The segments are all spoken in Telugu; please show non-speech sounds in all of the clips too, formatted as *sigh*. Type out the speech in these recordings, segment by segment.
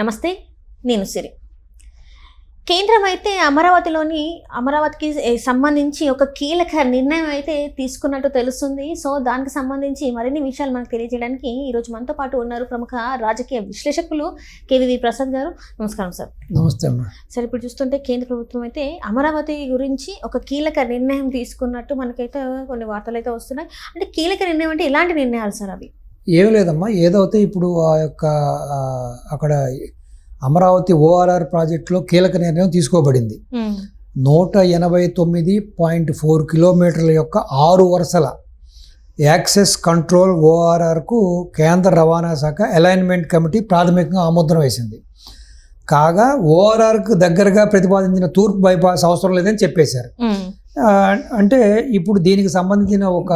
నమస్తే నేను సిరి. కేంద్రం అయితే అమరావతిలోని అమరావతికి సంబంధించి ఒక కీలక నిర్ణయం అయితే తీసుకున్నట్టు తెలుస్తుంది. సో దానికి సంబంధించి మరిన్ని విషయాలు మనకు తెలియజేయడానికి ఈరోజు మనతో పాటు ఉన్నారు ప్రముఖ రాజకీయ విశ్లేషకులు కేవీవి ప్రసాద్ గారు. నమస్కారం సార్. నమస్తే సార్ ఇప్పుడు చూస్తుంటే కేంద్ర ప్రభుత్వం అయితే అమరావతి గురించి ఒక కీలక నిర్ణయం తీసుకున్నట్టు మనకైతే కొన్ని వార్తలు అయితే వస్తున్నాయి. అంటే కీలక నిర్ణయం అంటే ఎలాంటి నిర్ణయాలు సార్ అవి? ఏం లేదమ్మా. ఏదైతే ఇప్పుడు ఆ యొక్క అక్కడ అమరావతి ఓఆర్ఆర్ ప్రాజెక్టులో కీలక నిర్ణయం తీసుకోబడింది. నూట ఎనభై తొమ్మిది పాయింట్ ఫోర్ కిలోమీటర్ల యొక్క ఆరు వరుసల యాక్సెస్ కంట్రోల్ ఓఆర్ఆర్కు కేంద్ర రవాణా శాఖ అలైన్మెంట్ కమిటీ ప్రాథమికంగా ఆమోదం వేసింది. కాగా ఓఆర్ఆర్కు దగ్గరగా ప్రతిపాదించిన తూర్పు బైపాస్ అవసరం లేదని చెప్పేశారు. అంటే ఇప్పుడు దీనికి సంబంధించిన ఒక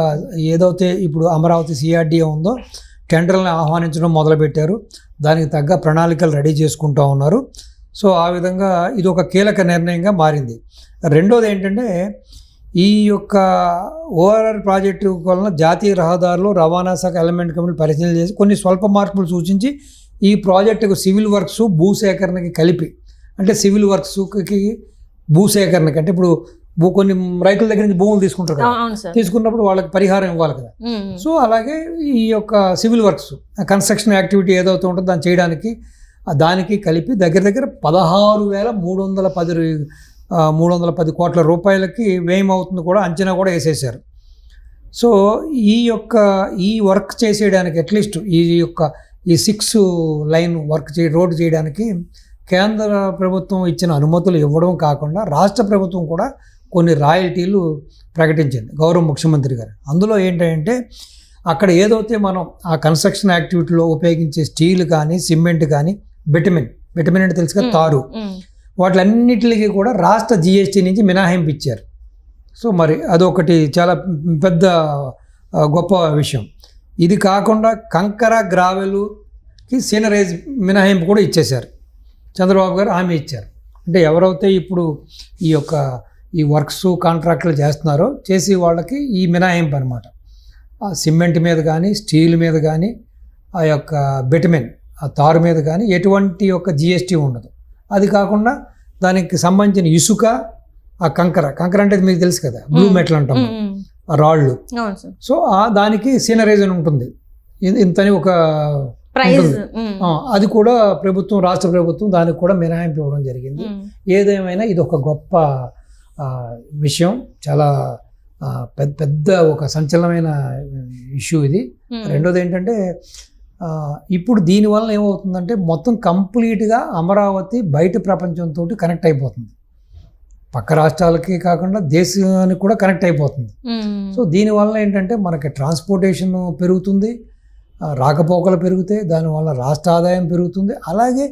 ఏదైతే ఇప్పుడు అమరావతి సిఆర్డీఏ ఉందో టెండర్లను ఆహ్వానించడం మొదలుపెట్టారు. దానికి తగ్గ ప్రణాళికలు రెడీ చేసుకుంటూ ఉన్నారు. సో ఆ విధంగా ఇది ఒక కీలక నిర్ణయంగా మారింది. రెండోది ఏంటంటే ఈ యొక్క ఓఆర్ఆర్ ప్రాజెక్టు వలన జాతీయ రహదారులు రవాణా శాఖ ఎలిమెంట్ కమిటీ పరిశీలన చేసి కొన్ని స్వల్ప మార్పులు సూచించి ఈ ప్రాజెక్టుకు సివిల్ వర్క్స్ భూసేకరణకి కలిపి అంటే సివిల్ వర్క్స్కి భూసేకరణకి అంటే ఇప్పుడు కొన్ని రైతుల దగ్గర నుంచి భూములు తీసుకుంటారు కదా. తీసుకున్నప్పుడు వాళ్ళకి పరిహారం ఇవ్వాలి కదా. సో అలాగే ఈ యొక్క సివిల్ వర్క్స్ కన్స్ట్రక్షన్ యాక్టివిటీ ఏదైతే ఉంటుందో దాన్ని చేయడానికి దానికి కలిపి దగ్గర దగ్గర పదహారు వేల మూడు వందల పది మూడు వందల పది కోట్ల రూపాయలకి వ్యయం అవుతుంది కూడా అంచనా కూడా వేసేసారు సో ఈ యొక్క ఈ వర్క్ చేసేయడానికి అట్లీస్ట్ ఈ యొక్క ఈ సిక్స్ లైన్ వర్క్ చే రోడ్డు చేయడానికి కేంద్ర ప్రభుత్వం ఇచ్చిన అనుమతులు ఇవ్వడం కాకుండా రాష్ట్ర ప్రభుత్వం కూడా కొన్ని రాయల్టీలు ప్రకటించింది గౌరవ ముఖ్యమంత్రి గారు. అందులో ఏంటంటే అక్కడ ఏదైతే మనం ఆ కన్స్ట్రక్షన్ యాక్టివిటీలో ఉపయోగించే స్టీల్ కానీ సిమెంట్ కానీ బెటమిన్ బెటమిన్ అంటే తెలుసు కదా తారు. వాటిలన్నిటికి కూడా రాష్ట్ర జిఎస్టీ నుంచి మినహాయింపు ఇచ్చారు సో మరి అదొకటి చాలా పెద్ద గొప్ప విషయం. ఇది కాకుండా కంకర గ్రావెలుకి సీనరైజ్ మినహాయింపు కూడా ఇచ్చేశారు. చంద్రబాబు గారు హామీ ఇచ్చారు. అంటే ఎవరైతే ఇప్పుడు ఈ యొక్క ఈ వర్క్స్ కాంట్రాక్టులు చేస్తున్నారో చేసి వాళ్ళకి ఈ మినహాయింపు అనమాట ఆ సిమెంట్ మీద కానీ స్టీల్ మీద కానీ ఆ యొక్క బెటమిన్ ఆ తారు మీద కానీ ఎటువంటి యొక్క జిఎస్టీ ఉండదు. అది కాకుండా దానికి సంబంధించిన ఇసుక ఆ కంకర కంకర అంటే మీకు తెలుసు కదా బ్లూ మెటల్ అంటాం రాళ్ళు. సో ఆ దానికి సీనరైజ్ అని ఉంటుంది ఇంతని ఒక ప్రైజ్ అది కూడా ప్రభుత్వం రాష్ట్ర ప్రభుత్వం దానికి కూడా మినహాయింపు ఇవ్వడం జరిగింది. ఏదేమైనా ఇది ఒక గొప్ప విషయం. చాలా పెద్ద పెద్ద ఒక సంచలనమైన ఇష్యూ ఇది. రెండోది ఏంటంటే ఇప్పుడు దీనివల్ల ఏమవుతుందంటే మొత్తం కంప్లీట్గా అమరావతి బయట ప్రపంచంతో కనెక్ట్ అయిపోతుంది. పక్క రాష్ట్రాలకి కాకుండా దేశానికి కూడా కనెక్ట్ అయిపోతుంది. సో దీనివల్ల ఏంటంటే మనకి ట్రాన్స్పోర్టేషన్ పెరుగుతుంది రాకపోకలు పెరుగుతాయి దానివల్ల రాష్ట్ర ఆదాయం పెరుగుతుంది. అలాగే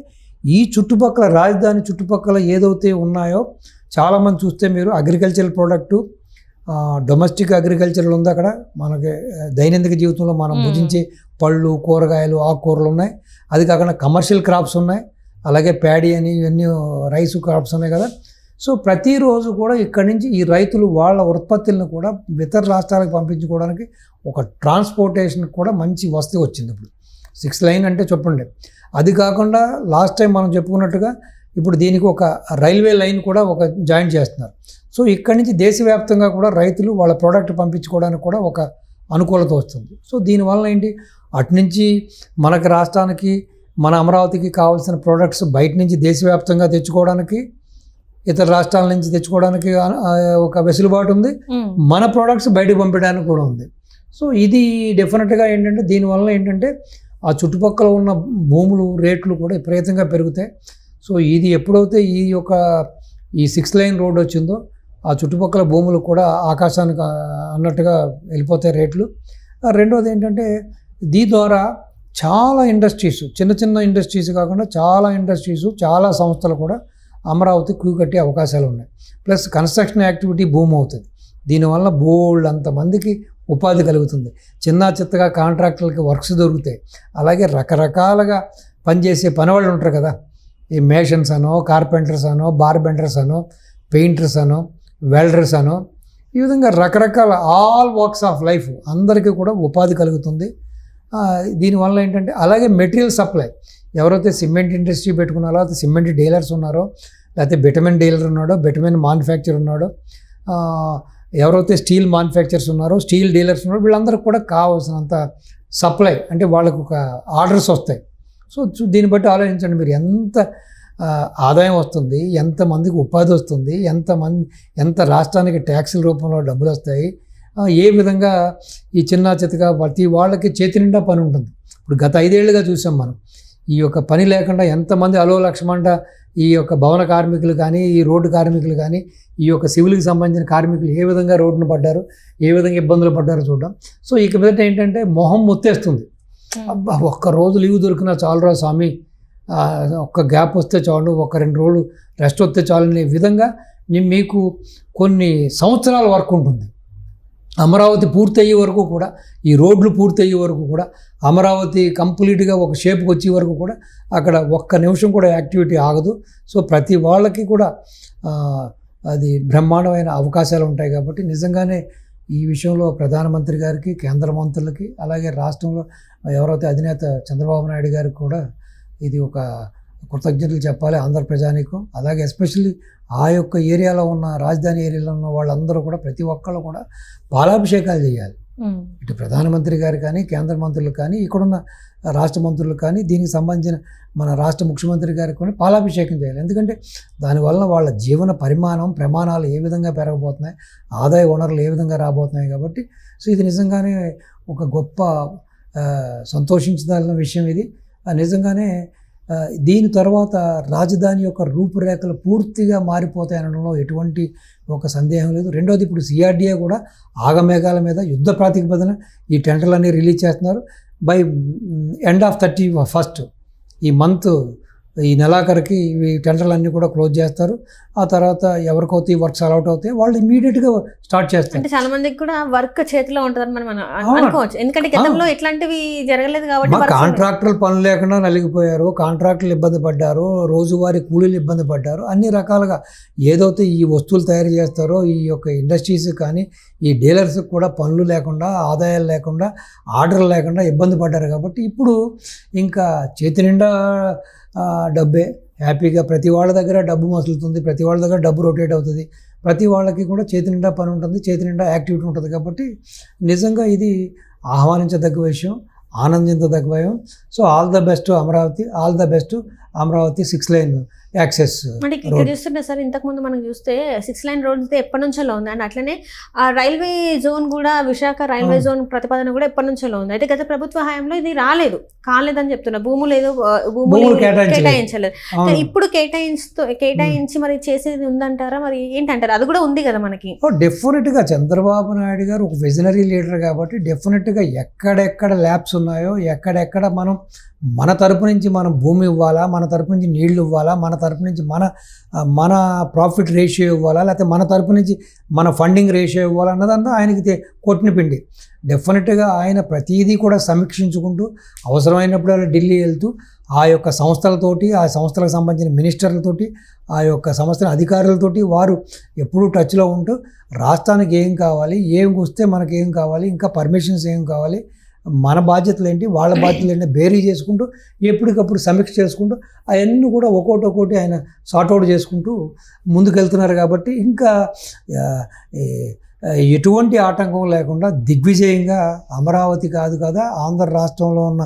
ఈ చుట్టుపక్కల రాజధాని చుట్టుపక్కల ఏదైతే ఉన్నాయో చాలామంది చూస్తే మీరు అగ్రికల్చర్ ప్రోడక్టు డొమెస్టిక్ అగ్రికల్చర్ ఉంది అక్కడ. మనకి దైనందిక జీవితంలో మనం. భుజించే పళ్ళు కూరగాయలు ఆకుకూరలు ఉన్నాయి. అది కాకుండా కమర్షియల్ క్రాప్స్ ఉన్నాయి. అలాగే ప్యాడీ అని ఇవన్నీ రైస్ క్రాప్స్ ఉన్నాయి కదా. సో ప్రతిరోజు కూడా ఇక్కడి నుంచి ఈ రైతులు వాళ్ళ ఉత్పత్తులను కూడా ఇతర రాష్ట్రాలకు పంపించుకోవడానికి ఒక ట్రాన్స్పోర్టేషన్ కూడా మంచి వస్తు వచ్చింది ఇప్పుడు. సిక్స్ లైన్ అంటే చెప్పండి. అది కాకుండా లాస్ట్ టైం మనం చెప్పుకున్నట్టుగా ఇప్పుడు దీనికి ఒక రైల్వే లైన్ కూడా ఒక జాయిన్ చేస్తున్నారు. సో ఇక్కడి నుంచి దేశవ్యాప్తంగా కూడా రైతులు వాళ్ళ ప్రోడక్ట్ పంపించుకోవడానికి కూడా ఒక అనుకూలత వస్తుంది. సో దీనివల్ల ఏంటి? అటు నుంచి మనకి రాష్ట్రానికి మన అమరావతికి కావాల్సిన ప్రోడక్ట్స్ బయట నుంచి దేశవ్యాప్తంగా తెచ్చుకోవడానికి ఇతర రాష్ట్రాల నుంచి తెచ్చుకోవడానికి ఒక వెసులుబాటు ఉంది. మన ప్రోడక్ట్స్ బయటకు పంపించడానికి కూడా ఉంది. సో ఇది డెఫినెట్గా ఏంటంటే దీనివల్ల ఏంటంటే ఆ చుట్టుపక్కల ఉన్న భూములు రేట్లు కూడా విపరీతంగా పెరుగుతాయి. సో ఇది ఎప్పుడైతే ఈ యొక్క ఈ సిక్స్ లైన్ రోడ్ వచ్చిందో ఆ చుట్టుపక్కల భూములు కూడా ఆకాశానికి అన్నట్టుగా వెళ్ళిపోతాయి రేట్లు. రెండవది రెండోది ఏంటంటే దీ ద్వారా చాలా ఇండస్ట్రీస్ చిన్న చిన్న ఇండస్ట్రీస్ కాకుండా చాలా ఇండస్ట్రీస్ చాలా సంస్థలు కూడా అమరావతి క్యూ కట్టే అవకాశాలు ఉన్నాయి. ప్లస్ కన్స్ట్రక్షన్ యాక్టివిటీ భూమి అవుతుంది. దీనివల్ల బోల్డ్ అంతమందికి ఉపాధి కలుగుతుంది. చిన్న చిత్తగా కాంట్రాక్టర్లకి వర్క్స్ దొరుకుతాయి. అలాగే రకరకాలుగా పనిచేసే పనివాళ్ళు ఉంటారు కదా ఈ మేషన్స్ అనో కార్పెంటర్స్ అనో బార్బెంటర్స్ అనో పెయింటర్స్ అనో వెల్డర్స్ అనో ఈ విధంగా రకరకాల ఆల్ వర్క్స్ ఆఫ్ లైఫ్ అందరికీ కూడా ఉపాధి కలుగుతుంది. దీనివల్ల ఏంటంటే అలాగే మెటీరియల్ సప్లై ఎవరైతే సిమెంట్ ఇండస్ట్రీ పెట్టుకున్నారో లేకపోతే సిమెంట్ డీలర్స్ ఉన్నారో లేకపోతే బిటమిన్ డీలర్ ఉన్నాడో బిటమిన్ మ్యానుఫ్యాక్చర్ ఉన్నాడో ఎవరైతే స్టీల్ మ్యానుఫ్యాక్చర్స్ ఉన్నారో స్టీల్ డీలర్స్ ఉన్నారో వీళ్ళందరికీ కూడా కావాల్సినంత సప్లై అంటే వాళ్ళకు ఒక ఆర్డర్స్ వస్తాయి. సో దీన్ని బట్టి ఆలోచించండి. మీరు ఎంత ఆదాయం వస్తుంది ఎంతమందికి ఉపాధి వస్తుంది ఎంతమంది ఎంత రాష్ట్రానికి ట్యాక్సుల రూపంలో డబ్బులు వస్తాయి ఏ విధంగా ఈ చిన్న చితగా ప్రతి వాళ్ళకి చేతి నిండా పని ఉంటుంది. ఇప్పుడు గత ఐదేళ్ళుగా చూసాం మనం. ఈ యొక్క పని లేకుండా ఎంతమంది అలో లక్ష్మంట ఈ యొక్క భవన కార్మికులు కానీ ఈ రోడ్డు కార్మికులు కానీ ఈ యొక్క సివిల్కి సంబంధించిన కార్మికులు ఏ విధంగా రోడ్డును పడ్డారు ఏ విధంగా ఇబ్బందులు పడ్డారో చూడడం సో ఇక మీదట ఏంటంటే మొహం ముత్తేస్తుంది. అబ్బా ఒక్క రోజు లీవ్ దొరికినా చాలురా స్వామి. ఒక్క గ్యాప్ వస్తే చాలు ఒక రెండు రోజులు రెస్ట్ వస్తే చాలు అనే విధంగా మీకు కొన్ని సంవత్సరాల వరకు ఉంటుంది. అమరావతి పూర్తయ్యే వరకు కూడా ఈ రోడ్లు పూర్తయ్యే వరకు కూడా అమరావతి కంప్లీట్గా ఒక షేప్కి వచ్చే వరకు కూడా అక్కడ ఒక్క నిమిషం కూడా యాక్టివిటీ ఆగదు. సో ప్రతి వాళ్ళకి కూడా అది బ్రహ్మాండమైన అవకాశాలు ఉంటాయి కాబట్టి నిజంగానే ఈ విషయంలో ప్రధానమంత్రి గారికి కేంద్ర మంత్రులకి అలాగే రాష్ట్రంలో ఎవరైతే అధినేత చంద్రబాబు నాయుడు గారికి కూడా ఇది ఒక కృతజ్ఞతలు చెప్పాలి ఆంధ్ర ప్రజానికం. అలాగే ఎస్పెషల్లీ ఆ యొక్క ఏరియాలో ఉన్న రాజధాని ఏరియాలో ఉన్న వాళ్ళందరూ కూడా ప్రతి ఒక్కళ్ళు కూడా పాలాభిషేకాలు చేయాలి. ఇటు ప్రధానమంత్రి గారు కానీ కేంద్ర మంత్రులు కానీ ఇక్కడున్న రాష్ట్ర మంత్రులు కానీ దీనికి సంబంధించిన మన రాష్ట్ర ముఖ్యమంత్రి గారికి కూడా పాలాభిషేకం చేయాలి. ఎందుకంటే దానివల్ల వాళ్ళ జీవన పరిమాణం ప్రమాణాలు ఏ విధంగా పెరగబోతున్నాయి ఆదాయ వనరులు ఏ విధంగా రాబోతున్నాయి కాబట్టి సో ఇది నిజంగానే ఒక గొప్ప ఆ, సంతోషించదగిన విషయం ఇది. నిజంగానే దీని తర్వాత రాజధాని యొక్క రూపురేఖలు పూర్తిగా మారిపోతాయనడంలో ఎటువంటి ఒక సందేహం లేదు. రెండోది ఇప్పుడు సిఆర్డీఏ కూడా ఆగమేఘాల మీద యుద్ధ ప్రాతిపదన ఈ టెండర్లన్నీ రిలీజ్ చేస్తున్నారు. By end of thirty first ఈ మంత్ ఈ నెలాఖరికి ఈ టెండర్లన్నీ కూడా క్లోజ్ చేస్తారు. ఆ తర్వాత ఎవరికైతే ఈ వర్క్స్ అలౌట్ అవుతాయి. వాళ్ళు ఇమీడియట్గా స్టార్ట్ చేస్తారు. అంటే చాలా మందికి కూడా వర్క్ చేతిలో ఉంటుందని మనం. అనుకోవచ్చు. ఎందుకంటే గతంలో ఇట్లాంటివి జరగలేదు కాబట్టి కాంట్రాక్టర్లు పనులు లేకుండా నలిగిపోయారు. కాంట్రాక్టులు ఇబ్బంది పడ్డారు. రోజువారీ కూలీలు ఇబ్బంది పడ్డారు. అన్ని రకాలుగా ఏదైతే ఈ వస్తువులు తయారు చేస్తారో ఈ యొక్క ఇండస్ట్రీస్ కానీ ఈ డీలర్స్ కూడా పనులు లేకుండా ఆదాయాలు లేకుండా ఆర్డర్లు లేకుండా ఇబ్బంది పడ్డారు కాబట్టి ఇప్పుడు ఇంకా చేతి నిండా డబ్బే. హ్యాపీగా ప్రతి వాళ్ళ దగ్గర డబ్బు మసులుతుంది ప్రతి వాళ్ళ దగ్గర డబ్బు రొటేట్ అవుతుంది. ప్రతి వాళ్ళకి కూడా చేతి నిండా పని ఉంటుంది చేతి నిండా యాక్టివిటీ ఉంటుంది కాబట్టి నిజంగా ఇది ఆహ్వానించదగ్గ విషయం ఆనందించదగ్గ భయం. So all the best Amaravati all the best Amaravati six line access అంటే ఇక్కడ. చూస్తుంటే సార్ ఇంతకు ముందు మనం చూస్తే సిక్స్ లైన్ రోడ్ అయితే ఎప్పటి నుంచో ఉంది. అండ్ అట్లనే ఆ రైల్వే జోన్ కూడా విశాఖ రైల్వే. జోన్ ప్రతిపాదన కూడా ఎప్పటి నుంచో ఉంది. అయితే గత ప్రభుత్వ హయాంలో ఇది రాలేదు. కాలేదని చెప్తున్నా. భూములు ఏదో ఆ, భూములు కేటాయించలేదు. ఇప్పుడు కేటాయించుతూ కేటాయించి మరి చేసేది ఉందంటారా? మరి ఏంటంటారు? అది కూడా ఉంది కదా మనకి. ఓ డెఫినెట్గా చంద్రబాబు నాయుడు గారు ఒక విజనరీ లీడర్ కాబట్టి డెఫినెట్గా ఎక్కడెక్కడ ల్యాబ్స్ ఉన్నాయో ఎక్కడెక్కడ మనం మన తరపు నుంచి మనం భూమి ఇవ్వాలా మన తరపు నుంచి నీళ్ళు ఇవ్వాలా మన తరపు నుంచి మన మన ప్రాఫిట్ రేషియో ఇవ్వాలా? లేకపోతే మన తరపు నుంచి మన ఫండింగ్ రేషియో ఇవ్వాలా అన్నదంతా ఆయనకి కొట్టిన పిండి. డెఫినెట్గా ఆయన ప్రతిదీ కూడా సమీక్షించుకుంటూ అవసరమైనప్పుడు అలా ఢిల్లీ వెళ్తూ ఆ యొక్క సంస్థలతోటి ఆ సంస్థలకు సంబంధించిన మినిస్టర్లతోటి ఆ యొక్క సంస్థల అధికారులతోటి వారు ఎప్పుడూ టచ్లో ఉంటూ రాష్ట్రానికి ఏం కావాలి ఏం వస్తే మనకి ఏం కావాలి ఇంకా పర్మిషన్స్ ఏం కావాలి మన బాధ్యతలు ఏంటి వాళ్ళ *clears throat* బాధ్యతలు ఏంటి బేరీ చేసుకుంటూ ఎప్పటికప్పుడు సమీక్ష చేసుకుంటూ అవన్నీ కూడా ఒక్కోటి ఒక్కోటి ఆయన సార్ట్అవుట్ చేసుకుంటూ ముందుకెళ్తున్నారు కాబట్టి ఇంకా ఎటువంటి ఆటంకం లేకుండా దిగ్విజయంగా అమరావతి కాదు కదా ఆంధ్ర రాష్ట్రంలో ఉన్న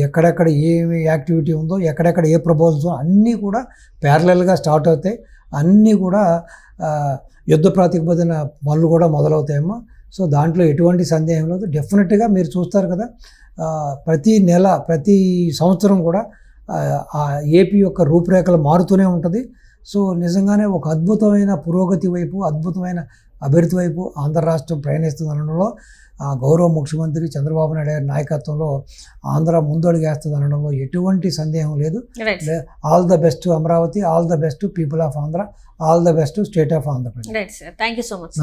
ఎక్కడెక్కడ ఏమి యాక్టివిటీ ఉందో ఎక్కడెక్కడ ఏ ప్రపోజల్స్ అన్నీ కూడా ప్యారలల్గా స్టార్ట్ అవుతాయి. అన్నీ కూడా యుద్ధ ప్రాతిపదిన పనులు కూడా మొదలవుతాయేమో సో దాంట్లో ఎటువంటి సందేహం లేదు. డెఫినెట్గా మీరు చూస్తారు కదా ప్రతి నెల ప్రతి సంవత్సరం కూడా ఏపీ యొక్క రూపురేఖలు మారుతూనే ఉంటుంది. సో నిజంగానే ఒక అద్భుతమైన పురోగతి వైపు అద్భుతమైన అభివృద్ధి వైపు ఆంధ్ర రాష్ట్రం ప్రయాణిస్తుంది అనడంలో ఆ గౌరవ ముఖ్యమంత్రి చంద్రబాబు నాయుడు గారి నాయకత్వంలో ఆంధ్ర ముందడుగేస్తుంది అనడంలో ఎటువంటి సందేహం లేదు. All the best Amaravati all the best people of Andhra all the best state of Andhra Pradesh. Thank you so much